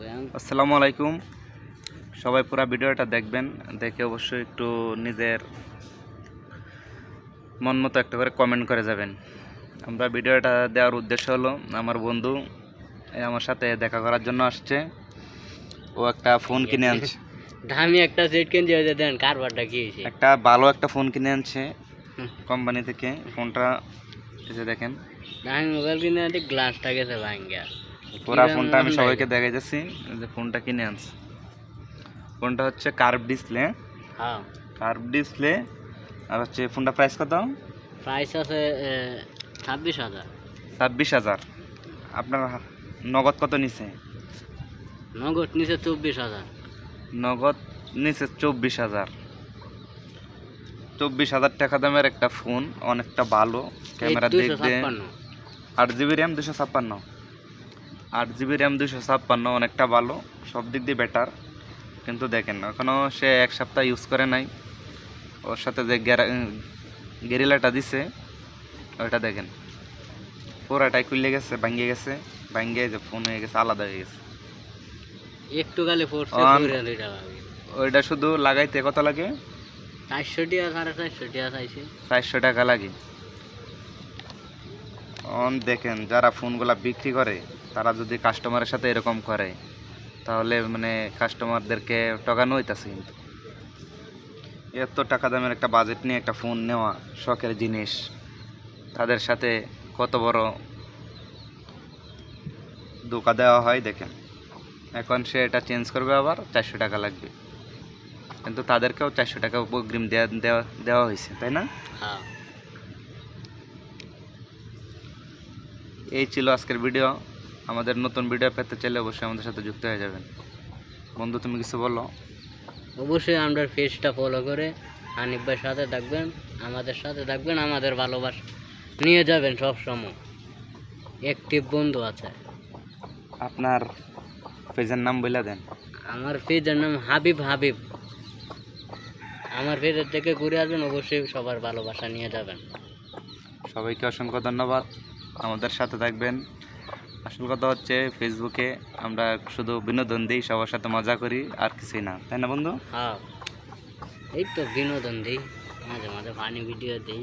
আসসালামু আলাইকুম। সবাই পুরো ভিডিওটা দেখবেন দেখে অবশ্যই একটু নিজের মন মতো একটা করে কমেন্ট করে যাবেন। আমরা ভিডিওটা দেওয়ার উদ্দেশ্য হলো আমার বন্ধু আমার সাথে দেখা করার জন্য আসছে। ও একটা ফোন কিনে আনছে। দামি একটা সেট কিনতে হয়েছে দেন কারবারটা কি একটা ভালো একটা ফোন কিনে আনছে কোম্পানি থেকে ফোনটা যে দেখেন। দামি মোবাইল কিনে আনতে গ্লাসটা গেছে ভাঙ্গা। পুরা ফোনটা আমি সবাইকে দেখাই যাচ্ছি যে ফোনটা কিনে আনছে। ফোনটা হচ্ছে কার্ভ ডিসপ্লে হ্যাঁ। কার্ভ ডিসপ্লে আর হচ্ছে ফোনটা প্রাইস কত? প্রাইস আছে ছাব্বিশ হাজার। ছাব্বিশ হাজার। আপনার নগদ কত নিছে? নগদ নিচে চব্বিশ হাজার। নগদ নিচে চব্বিশ হাজার। চব্বিশ হাজার টাকা দামের একটা ফোন অনেকটা ভালো। ক্যামেরা ছাপ্পান্ন। আট জিবি র্যাম দুশো ছাপ্পান্ন। আট জিবি র্যাম দুশো ছাপ্পান্ন অনেকটা ভালো সব দিক দিয়ে বেটার কিন্তু দেখেন এখনও সে এক সপ্তাহ ইউজ করে নাই। ওর সাথে যে গেরিলাটা দিছে ওইটা দেখেন। পুরাটাই খুলে গেছে ভাঙ্গে গেছে ভাঙ্গে যে ফোন হয়ে গেছে আলাদা হয়ে গেছে। একটু গালে ওইটা শুধু লাগাইতে কত লাগে? চারশো সাড়ে চারশো চাইছে। চারশো টাকা লাগে। অন দেখেন যারা ফোনগুলা বিক্রি করে তারা যদি কাস্টমারের সাথে এরকম করে তাহলে মানে কাস্টমারদেরকে ঠকানো হইতাছে কিন্তু। এত টাকা দামের একটা বাজেট নিয়ে একটা ফোন নেওয়া শখের জিনিস। তাদের সাথে কত বড় ধোকা দেওয়া হয় দেখেন। এখন সে এটা চেঞ্জ করবে আবার চারশো টাকা লাগবে। কিন্তু তাদেরকেও চারশো টাকা অগ্রিম দেওয়া দেওয়া দেওয়া হয়েছে তাই না? হ্যাঁ। এই ছিল আজকের ভিডিও আমাদের নতুন ভিডিও পেতে চাইলে অবশ্যই আমাদের সাথে যুক্ত হয়ে যাবেন। বন্ধু তুমি কিছু বলো? অবশ্যই আমরা পেজটা ফলো করে হানিফ ভাইয়ের সাথে থাকবেন আমাদের সাথে থাকবেন আমাদের ভালোবাসা নিয়ে যাবেন সব সময় একটিভ বন্ধু আছে। আপনার পেজের নাম বলে দেন। আমার পেজের নাম হাবিব হাবিব। আমার পেজের থেকে ঘুরে আসবেন অবশ্যই সবার ভালোবাসা নিয়ে যাবেন। সবাইকে অসংখ্য ধন্যবাদ। আমাদের সাথে থাকবেন। আসল কথা হচ্ছে ফেসবুকে আমরা শুধু বিনোদন দিই, সবার সাথে মজা করি, আর কিছুই না। তাই না বন্ধু? হ্যাঁ। এই তো বিনোদন দিই, মাঝে মাঝে ফানি ভিডিও দিই।